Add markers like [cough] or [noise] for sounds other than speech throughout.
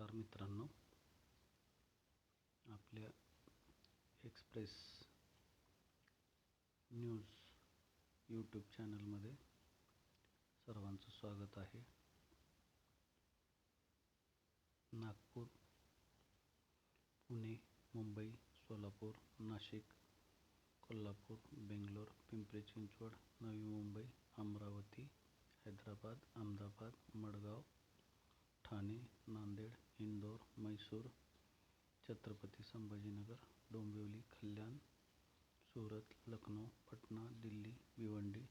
नमस्कार मित्रांनो. आपल्या एक्सप्रेस न्यूज यूट्यूब चॅनलमध्ये सर्वांचं स्वागत आहे. नागपूर पुणे मुंबई सोलापूर नाशिक कोल्हापूर बेंगलोर पिंपरी चिंचवड नवी मुंबई अमरावती हैदराबाद अहमदाबाद मडगाव ठाणे नांदेड इंदोर मैसूर छत्रपती संभाजीनगर डोंबिवली कल्याण सूरत लखनौ पटना दिल्ली भिवंडी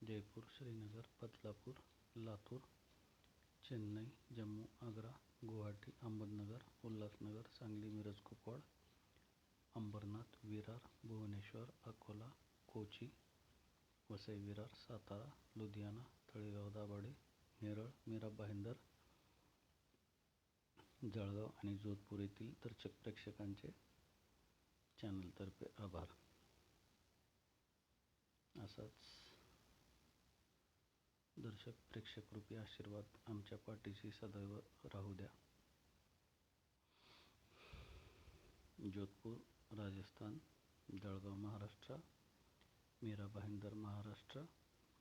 जयपूर श्रीनगर बदलापूर लातूर चेन्नई जम्मू आग्रा गुवाहाटी अहमदनगर उल्हासनगर सांगली मिरज कुपवाड अंबरनाथ विरार भुवनेश्वर अकोला कोची वसई विरार सातारा लुधियाना तळेगाव दाभाडे नेरळ मीरा भाईंदर जळगाव आणि जोधपूर येथील दर्शक प्रेक्षकांचे चॅनलतर्फे आभार. असाच दर्शक प्रेक्षकरूपी आशीर्वाद आमच्या पाठीशी सदैव राहू द्या. जोधपूर राजस्थान जळगाव महाराष्ट्र मीरा भाईंदर महाराष्ट्र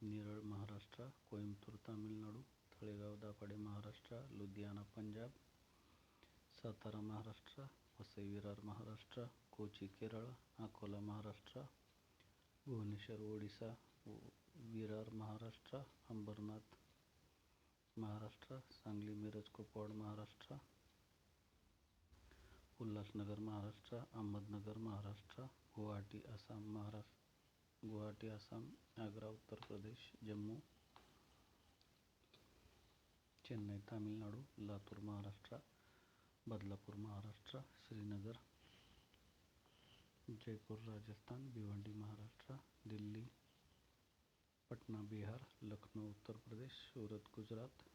नेरळ महाराष्ट्र कोइंबतूर तामिळनाडू तळेगाव दाभाडे महाराष्ट्र लुधियाना पंजाब सातारा महाराष्ट्र वसई विरार महाराष्ट्र कोची केरळ अकोला महाराष्ट्र भुवनेश्वर ओडिसा विरार महाराष्ट्र अंबरनाथ महाराष्ट्र सांगली मिरज कुपवाड महाराष्ट्र उल्हासनगर महाराष्ट्र अहमदनगर महाराष्ट्र गुवाहाटी आसाम महाराष्ट्र गुवाहाटी आसाम आग्रा उत्तर प्रदेश जम्मू चेन्नई तामिळनाडू लातूर महाराष्ट्र बदलापूर महाराष्ट्र श्रीनगर जयपूर राजस्थान भिवंडी महाराष्ट्र दिल्ली पटना बिहार लखनौ उत्तर प्रदेश सूरत गुजरात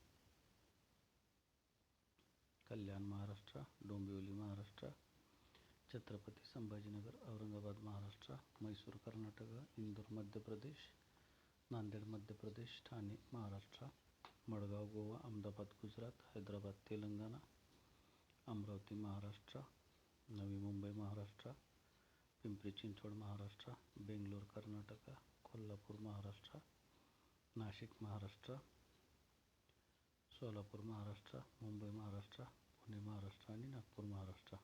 कल्याण महाराष्ट्र डोंबिवली महाराष्ट्र छत्रपती संभाजीनगर औरंगाबाद महाराष्ट्र मैसूर कर्नाटक इंदोर मध्य प्रदेश नांदेड मध्य प्रदेश ठाणे महाराष्ट्र मडगाव गोवा अहमदाबाद गुजरात हैदराबाद तेलंगणा अमरावती महाराष्ट्र नवी मुंबई महाराष्ट्र पिंपरी चिंचवड महाराष्ट्र बेंगलोर कर्नाटक कोल्हापूर महाराष्ट्र नाशिक महाराष्ट्र सोलापूर महाराष्ट्र मुंबई महाराष्ट्र पुणे महाराष्ट्र आणि नागपूर महाराष्ट्र.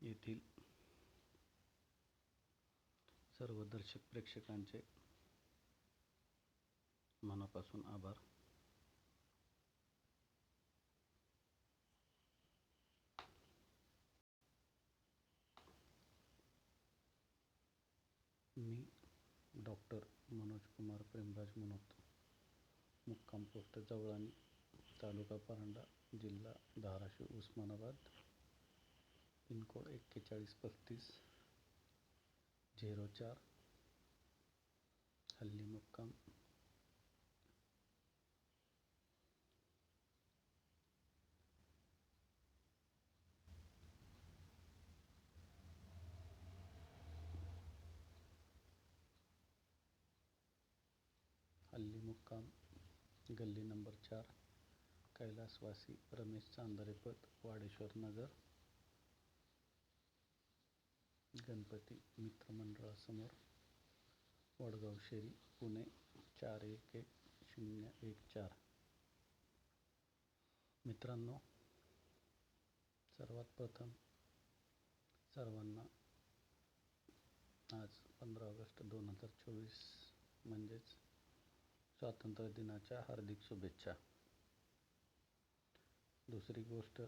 येथील सर्व दर्शक प्रेक्षकांचे मनापासून आभार मी डॉक्टर मनोज कुमार प्रेमराज मनोत मुक्काम पोस्ट जवळानी तालुका परांडा जिल्हा धाराशिव उस्मानाबाद. पिनकोड एक्केचाळीस पस्तीस झिरो चार हल्ली मुक्काम. हल्ली मुक्काम गल्ली नंबर चार कैलासवासी रमेश चांदरेपत वाडेश्वर नगर. गणपती मित्रमंडळासमोर वडगाव शेरी पुणे चार एक एक शून्य एक चार. मित्रांनो सर्वात प्रथम सर्वांना आज पंधरा ऑगस्ट दोन हजार चोवीस म्हणजेच स्वातंत्र्य दिनाच्या हार्दिक शुभेच्छा. दुसरी गोष्ट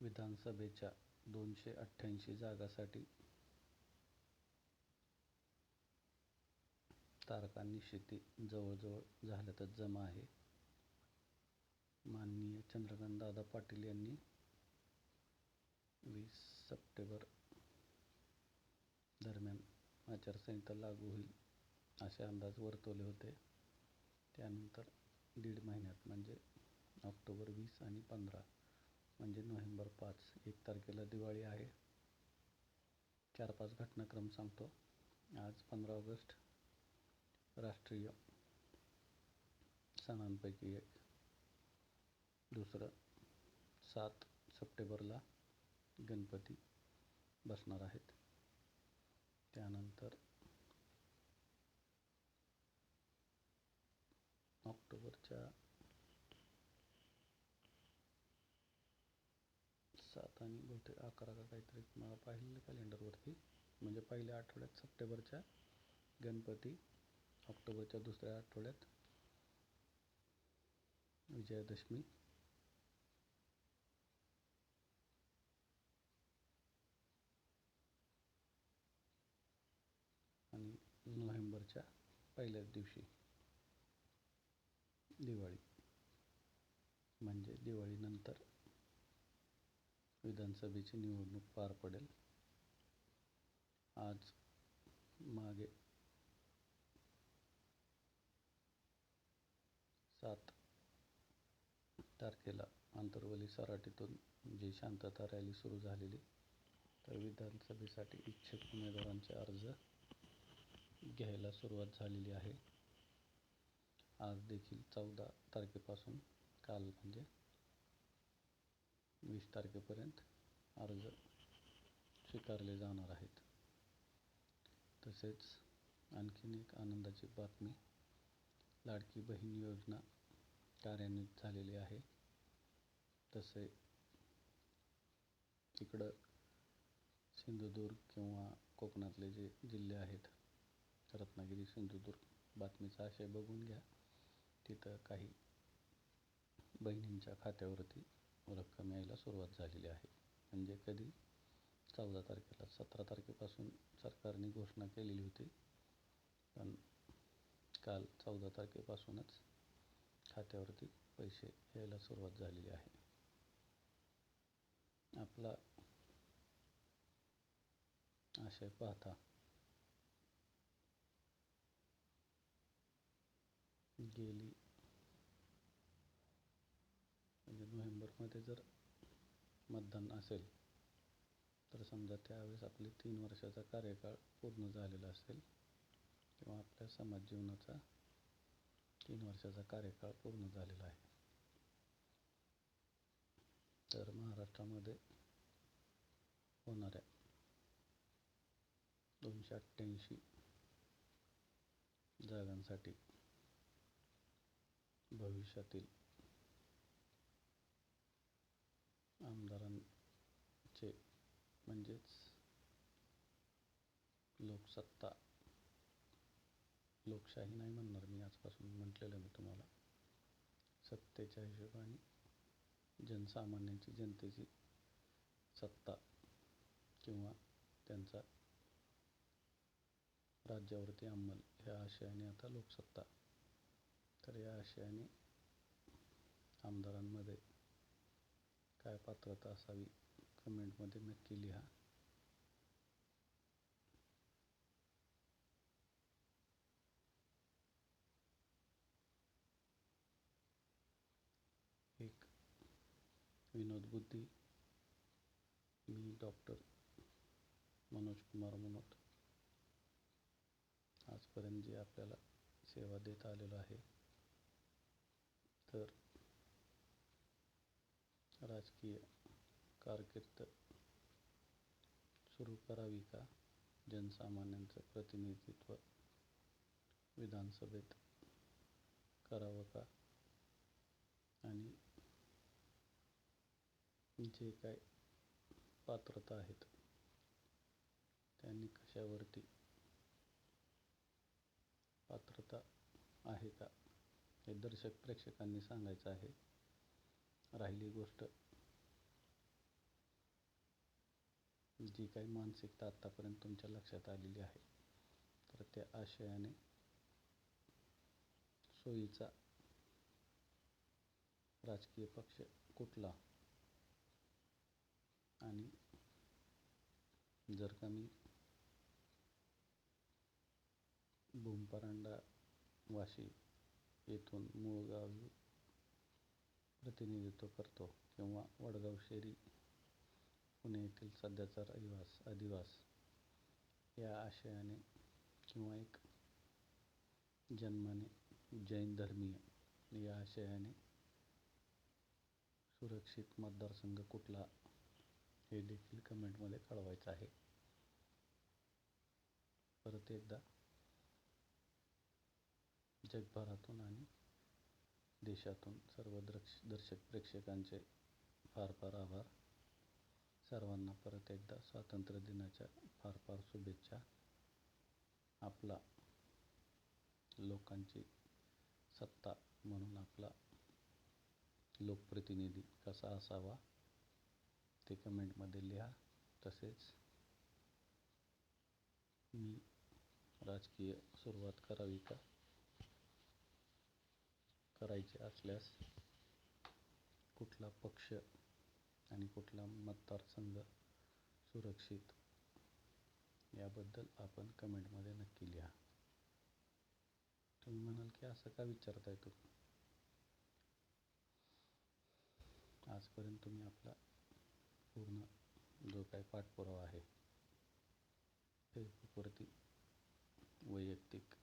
विधानसभेच्या दोनशे अठ्ठ्याऐंशी जागासाठी तारकांनी शेती जवळजवळ झाल्यातच जमा आहे. माननीय चंद्रकांतदादा पाटील यांनी वीस सप्टेंबर दरम्यान आचारसंहिता लागू होईल. असे अंदाज वर्तवले होते. त्यानंतर दीड महिन्यात म्हणजे ऑक्टोबर वीस आणि पंधरा म्हणजे नोव्हेंबर पाच एक तारखेला दिवाळी आहे. चार पाच घटनाक्रम सांगतो. आज पंधरा ऑगस्ट राष्ट्रीय सणांपैकी एक. दुसरं सात सप्टेंबरला गणपती बसणार आहेत. त्यानंतर ऑक्टोबरच्या सात आणि बहुतेक अकरा का काहीतरी मला पाहिलेलं कॅलेंडरवरती. म्हणजे पहिल्या आठवड्यात सप्टेंबरच्या गणपती ऑक्टोबरच्या दुसऱ्या आठवड्यात विजयादशमी. आणि नोव्हेंबरच्या पहिल्याच दिवशी. दिवाळी. म्हणजे दिवाळीनंतर विधानसभेची निवडणूक पार पडेल. आज मागे सात तारखेला आंतरवली सराटीतून जी शांतता रॅली सुरू झालेली तर विधानसभेसाठी इच्छुक उमेदवारांचे अर्ज घ्यायला सुरुवात झालेली आहे. आज देखील चौदा तारखेपासून काल म्हणजे वीस तारखेपर्यंत अर्ज स्वीकारले जाणार आहेत. तसेच आणखीन एक आनंदाची बातमी लाडकी बहीण योजना कार्यान्वित झालेली आहे. तसे इकडं सिंधुदुर्ग किंवा कोकणातले जे जिल्हे आहेत रत्नागिरी सिंधुदुर्ग बातमीचा आशय बघून घ्या. तिथं काही बहिणींच्या खात्यावरती रक्कम यायला सुरुवात झालेली आहे. म्हणजे कधी? चौदा तारखेला. सतरा तारखेपासून सरकारने घोषणा केलेली होती. पण काल चौदा तारखेपासूनच खात्यावरती पैसे यायला सुरुवात झालेली आहे. आपला आशय पाहता गेली. म्हणजे नोव्हेंबरमध्ये जर मतदान असेल तर समजा त्यावेळेस आपले तीन वर्षाचा कार्यकाळ पूर्ण झालेला असेल किंवा आपल्या समाज जीवनाचा तीन वर्षाचा कार्यकाळ पूर्ण झालेला आहे. तर महाराष्ट्रामध्ये होणाऱ्या दोनशे अठ्ठ्याऐंशी जागांसाठी भविष्यातील आमदारांचे म्हणजेच लोकसत्ता लोकशाही नाही म्हणणार मी आजपासून म्हटलेलं मी तुम्हाला. सत्तेच्या हिशोबाने जनसामान्यांची जनतेची सत्ता किंवा त्यांचा राज्यावरती अंमल ह्या आशयाने आता लोकसत्ता तर या आशयाने आमदारांमध्ये काय पात्रता असावी कमेंटमध्ये नक्की लिहा. एक विनोद बुद्धी. मी डॉक्टर मनोज कुमार मनोत. आजपर्यंत जे आपल्याला सेवा देत आलेलो आहे तर राजकीय कारकीर्द सुरू करावी का? जनसामान्यांचं प्रतिनिधित्व विधानसभेत करावं का? आणि जे काय पात्रता आहेत त्यांनी कशावरती पात्रता आहे का? हे दर्शक प्रेक्षकांनी सांगायचं आहे. राहिली गोष्ट. जी काही मानसिकता आत्तापर्यंत तुमच्या लक्षात आलेली आहे तर त्या आशयाने सोयीचा राजकीय पक्ष कुठला? आणि जर का मी भूमपरांडा वाशी येथून मूळगावी प्रतिनिधित्व करतो किंवा वडगाव शेरी पुणे येथील सध्याचा रहिवास अधिवास या आशयाने किंवा एक जन्माने जैन धर्मीय या आशयाने सुरक्षित मतदारसंघ कुठला हे देखील कमेंटमध्ये कळवायचं आहे. परत एकदा जगभरातून आणि देशातून सर्व द्रक्ष दर्शक प्रेक्षकांचे फार फार आभार. सर्वांना परत एकदा स्वातंत्र्य दिनाच्या फार फार शुभेच्छा. आपला लोकांची सत्ता म्हणून आपला लोकप्रतिनिधी कसा असावा ते कमेंटमध्ये लिहा. तसेच मी राजकीय सुरुवात करावी का? करायचे असल्यास कुठला पक्ष आणि कुठला मतदारसंघ सुरक्षित याबद्दल आपण कमेंटमध्ये नक्की लिहा. तुम्ही म्हणाल की असं का विचारताय तुम्ही आजपर्यंत तुम्ही आपला पूर्ण जो काही पाठपुरावा आहे फेसबुकवरती वैयक्तिक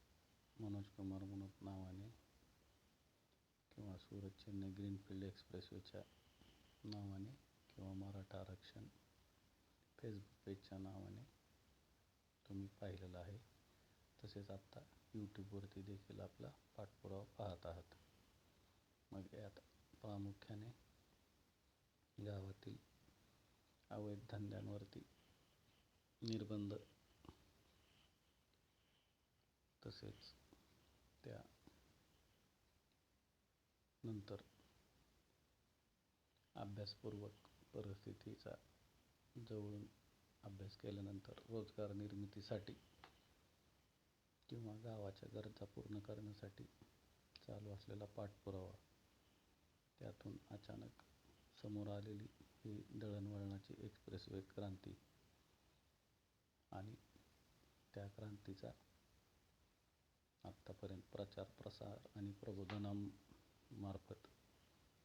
मनोज कुमार म्हणून नावाने सुरत चेन्नई ग्रीनफील्ड एक्सप्रेसवेच्या नावाने किंवा मराठा आरक्षण फेसबुक पेजच्या नावाने तुम्ही पाहिलेलं आहे. तसेच आत्ता यूट्यूबवरती देखील आपला पाठपुरावा पाहत आहात. मग यात प्रामुख्याने गावातील अवैध धंद्यांवरती निर्बंध तसेच त्या नंतर अभ्यासपूर्वक परिस्थितीचा जवळून अभ्यास केल्यानंतर रोजगार निर्मितीसाठी किंवा गावाच्या गरजा पूर्ण करण्यासाठी चालू असलेला पाठपुरावा त्यातून अचानक समोर आलेली ही दळणवळणाची एक्सप्रेसवे क्रांती आणि त्या क्रांतीचा आत्तापर्यंत प्रचार प्रसार आणि मार्फत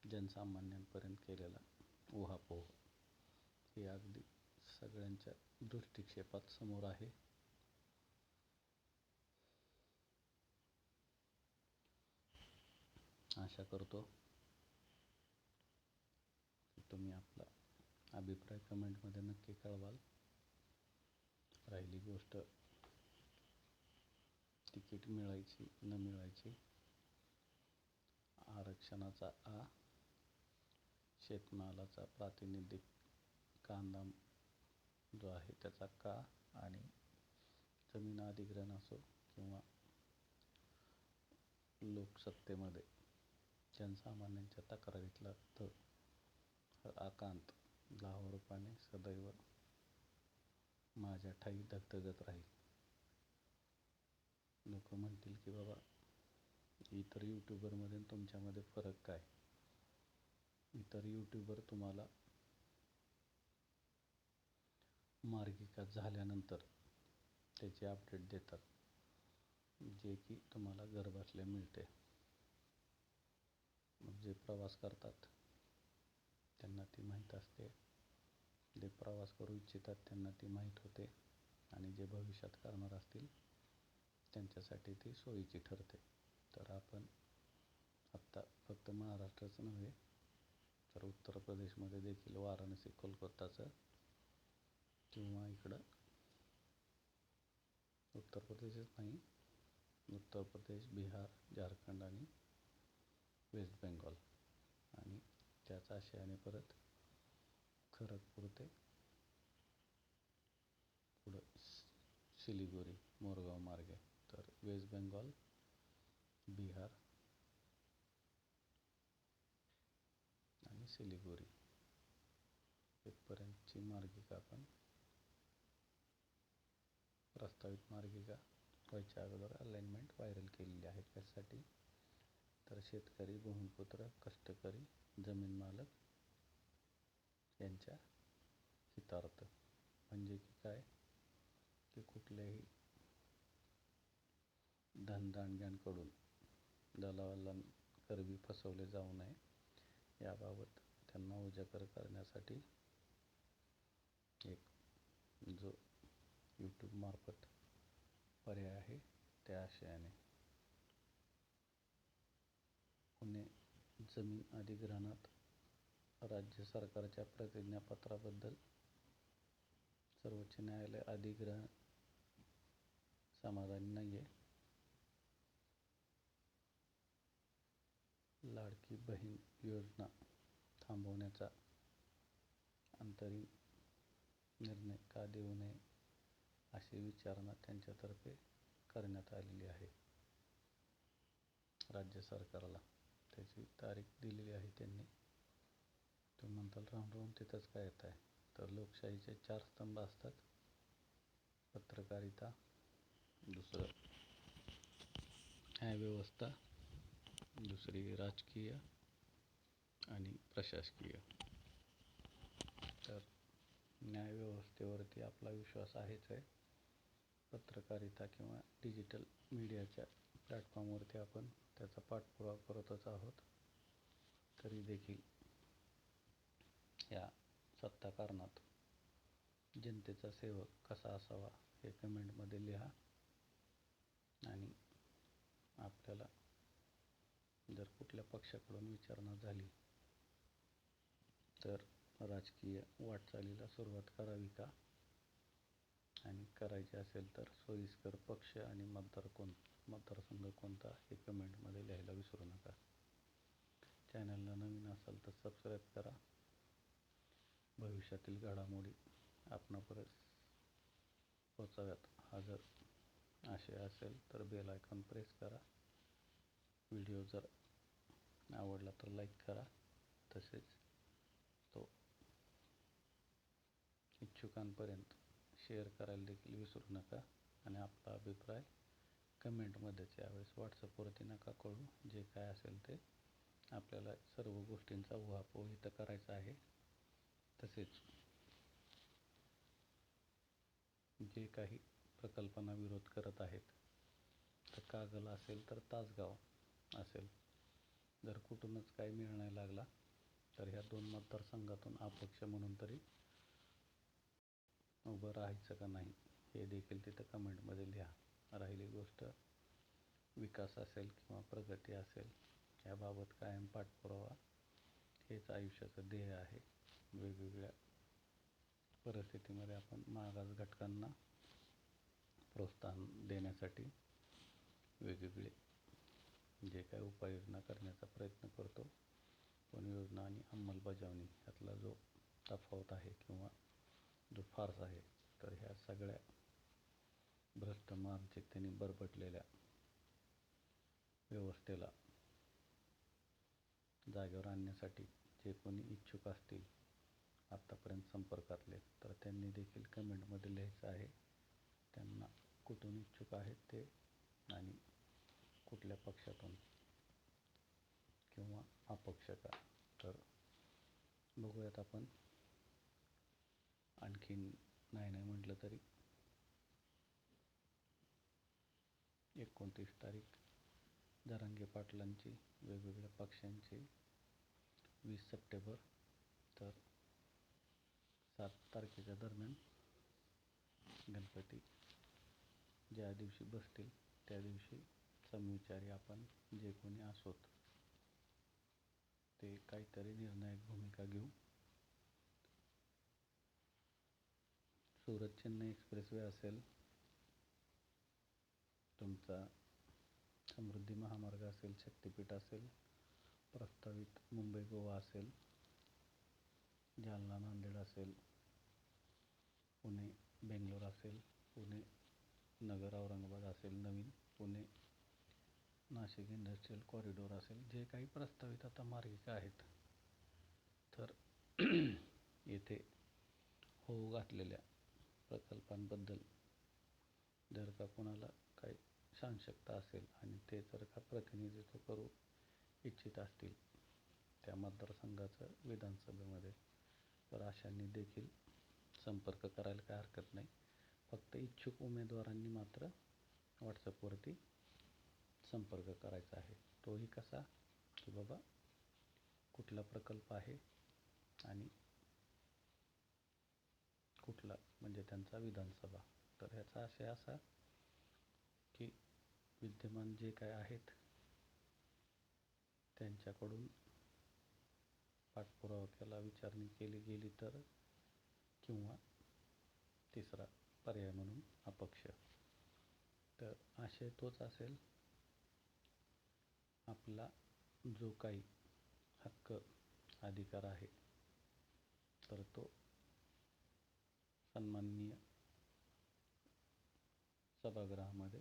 जनसामान्यांपर्यंत केलेला उहापोह हे अगदी सगळ्यांच्या दृष्टिक्षेपात समोर आहे. आशा करतो तुम्ही आपला अभिप्राय कमेंटमध्ये नक्की कळवाल. राहिली गोष्ट तिकीट मिळायची न मिळायची. आरक्षणाचा आ शेतमालाचा प्रातिनिधिक कांदा जो आहे त्याचा का आणि जमीन अधिग्रहण असो किंवा लोकसत्तेमध्ये जनसामान्यांच्या तक्रारीतला थ आकांत लाहोरूपाने सदैव माझ्या ठाई धगधगत राहील. लोक म्हणतील की बाबा इतर यूट्यूबरमध्ये तुमच्यामध्ये फरक काय? इतर यूट्यूबर तुम्हाला मार्गिका झाल्यानंतर त्याचे अपडेट देतात जे की तुम्हाला घरबसल्या मिळते. जे प्रवास करतात त्यांना ती माहीत असते. जे प्रवास करू इच्छितात त्यांना ती माहीत होते. आणि जे भविष्यात करणार असतील त्यांच्यासाठी ती सोयीची ठरते. तर आपण आत्ता फक्त महाराष्ट्राचं नव्हे तर उत्तर प्रदेशमध्ये देखील वाराणसी कोलकाताचं किंवा इकडं उत्तर प्रदेशच नाही उत्तर प्रदेश बिहार झारखंड आणि वेस्ट बेंगॉल. आणि त्याच आशयाने परत खरगपूर ते पुढं शिलिगुरी मोरगाव मार्गे. तर वेस्ट बेंगॉल बिहार. आणि सिलिगुरी. इथपर्यंतची मार्गिका आपण प्रस्तावित मार्गिका व्हायच्या अगोदर अलाइनमेंट व्हायरल केलेली आहे. त्यासाठी तर शेतकरी भूमिपुत्र कष्टकरी जमीन मालक यांच्या हितार्थ. म्हणजे की काय? की कुठल्याही धनदांडग्यांकडून दलालांकरवी फसवले जाऊ नये. याबाबत त्यांना उजागर करण्यासाठी एक जो यूट्यूबमार्फत पर्याय आहे त्या आशयाने. पुणे जमीन अधिग्रहणात राज्य सरकारच्या प्रतिज्ञापत्राबद्दल सर्वोच्च न्यायालय अधिग्रहण समाधानी नाही आहे लाडकी बहीण योजना थांबवण्याचा अंतरिम निर्णय का देऊ नये अशी विचारणा त्यांच्यातर्फे करण्यात आलेली आहे. राज्य सरकारला त्याची तारीख दिलेली आहे त्यांनी. तो म्हणताल राहून राहून तिथंच काय येत आहे? तर लोकशाहीचे चार स्तंभ असतात. पत्रकारिता दुसरं न्यायव्यवस्था दुसरी राजकीय आणि प्रशासकीय. तर न्यायव्यवस्थेवरती आपला विश्वास आहेच आहे. पत्रकारिता किंवा डिजिटल मीडियाच्या प्लॅटफॉर्मवरती आपण त्याचा पाठपुरावा करतच आहोत. तरी देखील या सत्ता कारणात जनतेचा सेवक कसा असावा हे कमेंटमध्ये लिहा. आणि आपल्याला जर कुठल्या पक्षाकडून विचारणा झाली तर राजकीय वाटचालीला सुरुवात करावी का? आणि करायची असेल तर सोयीस्कर पक्ष आणि मतदार कोण? मतदारसंघ कोणता हे कमेंटमध्ये लिहायला विसरू नका. चॅनलला नवीन असाल तर सबस्क्राईब करा. भविष्यातील घडामोडी आपणापर्यंत पोचाव्यात हा जर आशय असेल तर बेल आयकॉन प्रेस करा. व्हिडिओ जर आवडला तर लाईक करा. तसेच तो इच्छुकांपर्यंत शेअर करायला देखील विसरू नका. आणि आपला अभिप्राय कमेंटमध्येच यावेळेस व्हॉट्सअपवरती नका कळू. जे काय असेल ते आपल्याला सर्व गोष्टींचा उहापोह इथं करायचा आहे. तसेच जे काही प्रकल्पांना विरोध करत आहेत तर कागल असेल तर तासगाव असेल. जर कुठूनच काही निर्णय लागला तर ह्या दोन मतदारसंघातून अपक्ष म्हणून तरी उभं राहायचं का नाही हे देखील तिथं कमेंटमध्ये लिहा. राहिली गोष्ट विकास असेल किंवा प्रगती असेल याबाबत कायम पाठपुरावा हेच आयुष्याचं ध्येय आहे. वेगवेगळ्या परिस्थितीमध्ये आपण मागास घटकांना प्रोत्साहन देण्यासाठी वेगवेगळे जे काही उपाययोजना करण्याचा प्रयत्न करतो पण योजना आणि अंमलबजावणी यातला जो तफावत आहे किंवा जो फार्स आहे तर ह्या सगळ्या भ्रष्ट मानसिकतेने बरबटलेल्या व्यवस्थेला जागेवर आणण्यासाठी जे कोणी इच्छुक असतील आत्तापर्यंत संपर्कातले तर त्यांनी देखील कमेंटमध्ये लिहायचं आहे त्यांना कुठून इच्छुक आहेत ते आणि कुठल्या पक्षातून किंवा अपक्ष का तर बघूयात आपण. आणखीन नाही नाही म्हटलं तरी एकोणतीस तारीख धरंगे पाटलांची वेगवेगळ्या पक्षांची वीस सप्टेंबर. तर सात तारखेच्या दरम्यान गणपती ज्या दिवशी बसतील त्या दिवशी समविचारी आपण जे कोणी असोत ते काहीतरी निर्णायक भूमिका घेऊ. सुरत चेन्नई एक्सप्रेसवे असेल तुमचा समृद्धी महामार्ग असेल शक्तिपीठ असेल प्रस्तावित मुंबई गोवा असेल जालना नांदेड असेल पुणे बेंगलोर असेल पुणे नगर औरंगाबाद असेल नवीन पुणे नाशिक इंडस्ट्रीयल कॉरिडॉर असेल जे काही प्रस्तावित आता मार्गिका आहेत तर [clears throat] येथे होऊ घातलेल्या प्रकल्पांबद्दल जर का कोणाला काही शांशकता असेल आणि ते जर का प्रतिनिधित्व करू इच्छित असतील त्या मतदारसंघाचं विधानसभेमध्ये तर अशांनी देखील संपर्क करायला काय हरकत नाही. फक्त इच्छुक उमेदवारांनी मात्र व्हॉट्सअपवरती संपर्क करायचा आहे. तोही कसा? की बाबा कुठला प्रकल्प आहे आणि कुठला? म्हणजे त्यांचा विधानसभा. तर ह्याचा आशय असा की विद्यमान जे काय आहेत त्यांच्याकडून पाठपुरावा केला विचारणी केली गेली तर किंवा तिसरा पर्याय म्हणून अपक्ष. तर आशय तोच असेल आपला जो काही हक्क अधिकार आहे तर तो सन्माननीय सभागृहामध्ये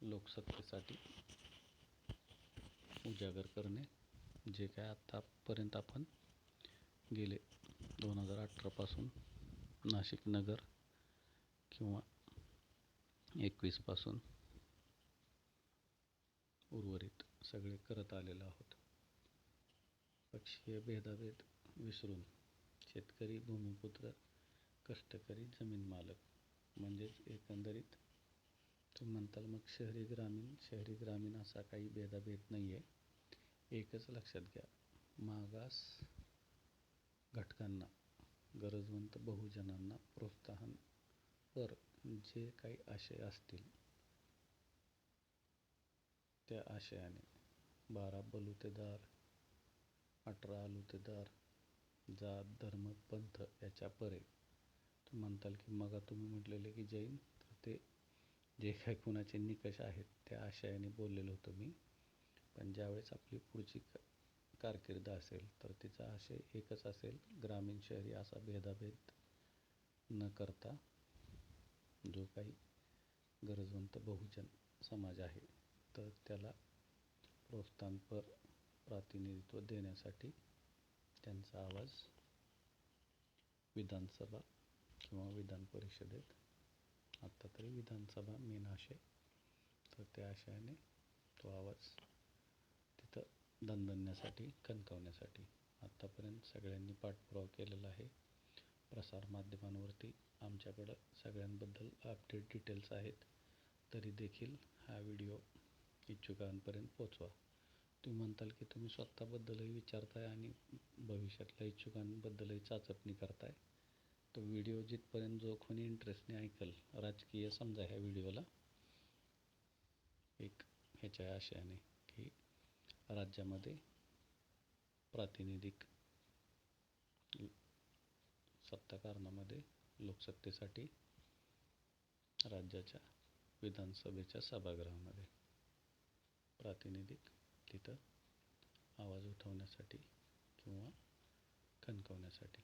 लोकसत्तेसाठी उजागर करणे जे काय आत्तापर्यंत आपण गेले दोन हजार अठरापासून नाशिक नगर किंवा एकवीसपासून उर्वरित सगळे करत आलेलो आहोत. पक्षीय भेदाभेद विसरून शेतकरी भूमिपुत्र कष्टकरी जमीन मालक म्हणजेच एकंदरीत तुम्ही म्हणताल मग शहरी ग्रामीण शहरी ग्रामीण असा काही भेदाभेद नाही आहे एकच लक्षात घ्या मागास घटकांना गरजवंत बहुजनांना प्रोत्साहन पर जे काही आशय असतील त्या आशयाने. बारा बलुतेदार अठरा आलुतेदार जात धर्म पंथ याच्या परे. तुम्ही म्हणताल की मग तुम्ही म्हटलेले की जैन तर ते जे काही कुणाचे निकष आहेत त्या आशयाने बोललेलो होतो मी. पण ज्यावेळेस आपली पुढची क कारकीर्द असेल तर तिचा आशय एकच असेल ग्रामीण शहरी असा भेदाभेद न करता जो काही गरजवंत बहुजन समाज आहे. तर त्याला प्रोत्साहनपर प्रातिनिधित्व देण्यासाठी त्यांचा आवाज विधानसभा किंवा विधान परिषदेत आत्ता तरी विधानसभा मेन आशय. तर त्या आशयाने तो आवाज तिथं दणदणण्यासाठी कणकवण्यासाठी आत्तापर्यंत सगळ्यांनी पाठपुरावा केलेला आहे. प्रसारमाध्यमांवरती आमच्याकडं सगळ्यांबद्दल अपडेट डिटेल्स आहेत. तरी देखील हा व्हिडिओ इच्छुकांपर्यंत पोचवा. तुम्ही म्हणताल की तुम्ही स्वतःबद्दलही विचारताय आणि भविष्यातल्या इच्छुकांबद्दलही चाचपणी करताय. तो व्हिडिओ जिथपर्यंत जो कोणी इंटरेस्टने ऐकल राजकीय समजा ह्या व्हिडिओला. एक ह्याच्या आशयाने की राज्यामध्ये प्रातिनिधिक सत्ताकारणामध्ये लोकसत्तेसाठी राज्याच्या विधानसभेच्या सभागृहामध्ये प्रातिनिधिक तिथं आवाज उठवण्यासाठी किंवा कणकवण्यासाठी